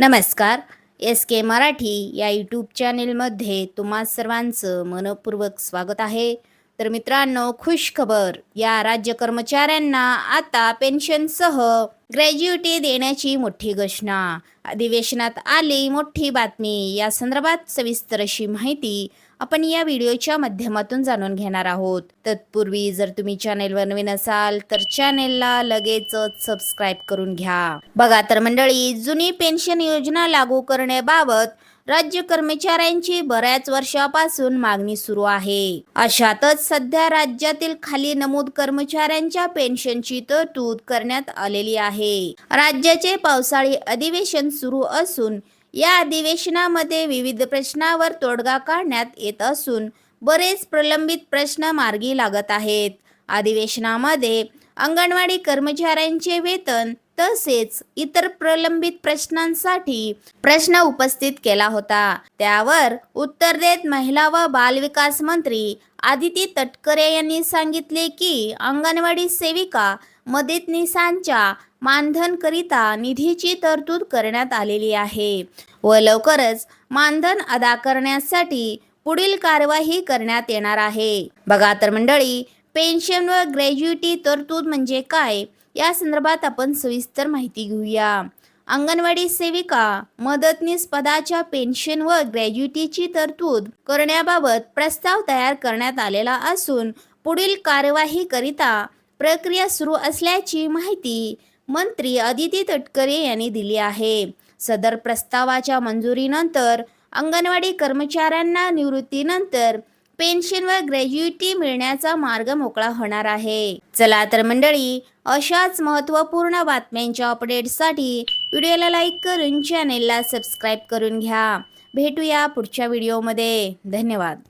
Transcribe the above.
नमस्कार. एस के मराठी या यूट्यूब चॅनेलमध्ये तुम्हा सर्वांचं मनपूर्वक स्वागत आहे. तर मित्रांनो खुश खबर या राज्य कर्मचाऱ्यांना आता पेन्शनसह ग्रॅज्युटी देण्याची मोठी घोषणा. अधिवेशनात आली मोठी बातमी. या संदर्भात सविस्तर अशी माहिती आपण या व्हिडिओच्या माध्यमातून जाणून घेणार आहोत. तत्पूर्वी जर तुम्ही चॅनेलवर नवीन असाल तर चॅनेलला लगेचच सबस्क्राईब करून घ्या. बघा तर मंडळी जुनी पेन्शन योजना लागू करण्याबाबत राज्य कर्मचाऱ्यांची बऱ्याच वर्षापासून मागणी सुरू आहे. अशातच सध्या राज्यातील खाली नमूद कर्मचाऱ्यांच्या पेन्शनची तरतूद करण्यात आलेली आहे. राज्याचे पावसाळी अधिवेशन सुरू असून या अधिवेशनामध्ये विविध प्रश्नावर तोडगा काढण्यात येत असून बरेच प्रलंबित प्रश्न मार्गी लागत आहेत. अधिवेशनामध्ये अंगणवाडी कर्मचाऱ्यांचे वेतन तसेच इतर प्रलंबित प्रश्नांसाठी प्रश्न उपस्थित केला होता. त्यावर उत्तर देत महिला व बालविकास मंत्री आदिती तटकरे यांनी सांगितले की अंगणवाडी सेविका मदतनीसांच्या मानधनकरिता निधीची तरतूद करण्यात आलेली आहे व लवकरच मानधन अदा करण्यासाठी पुढील कार्यवाही करण्यात येणार आहे. बघा तर मंडळी पेन्शन व ग्रॅज्युटी तरतूद म्हणजे काय? या संदर्भात आपण सविस्तर माहिती घेऊया. अंगणवाडी सेविका मदतनीस पदाच्या पेन्शन व ग्रॅज्युटीची तरतूद करण्याबाबत प्रस्ताव तयार करण्यात आलेला असून पुढील कार्यवाही करिता प्रक्रिया सुरू असल्याची माहिती मंत्री अदिती तटकरे यांनी दिली आहे. सदर प्रस्तावाच्या मंजुरीनंतर अंगणवाडी कर्मचाऱ्यांना निवृत्तीनंतर पेन्शन व ग्रॅज्युएटी मिळण्याचा मार्ग मोकळा होणार आहे. चला तर मंडळी अशाच महत्त्वपूर्ण बातम्यांच्या अपडेटसाठी व्हिडिओला लाईक करून चॅनेलला सबस्क्राईब करून घ्या. भेटूया पुढच्या व्हिडिओमध्ये. धन्यवाद.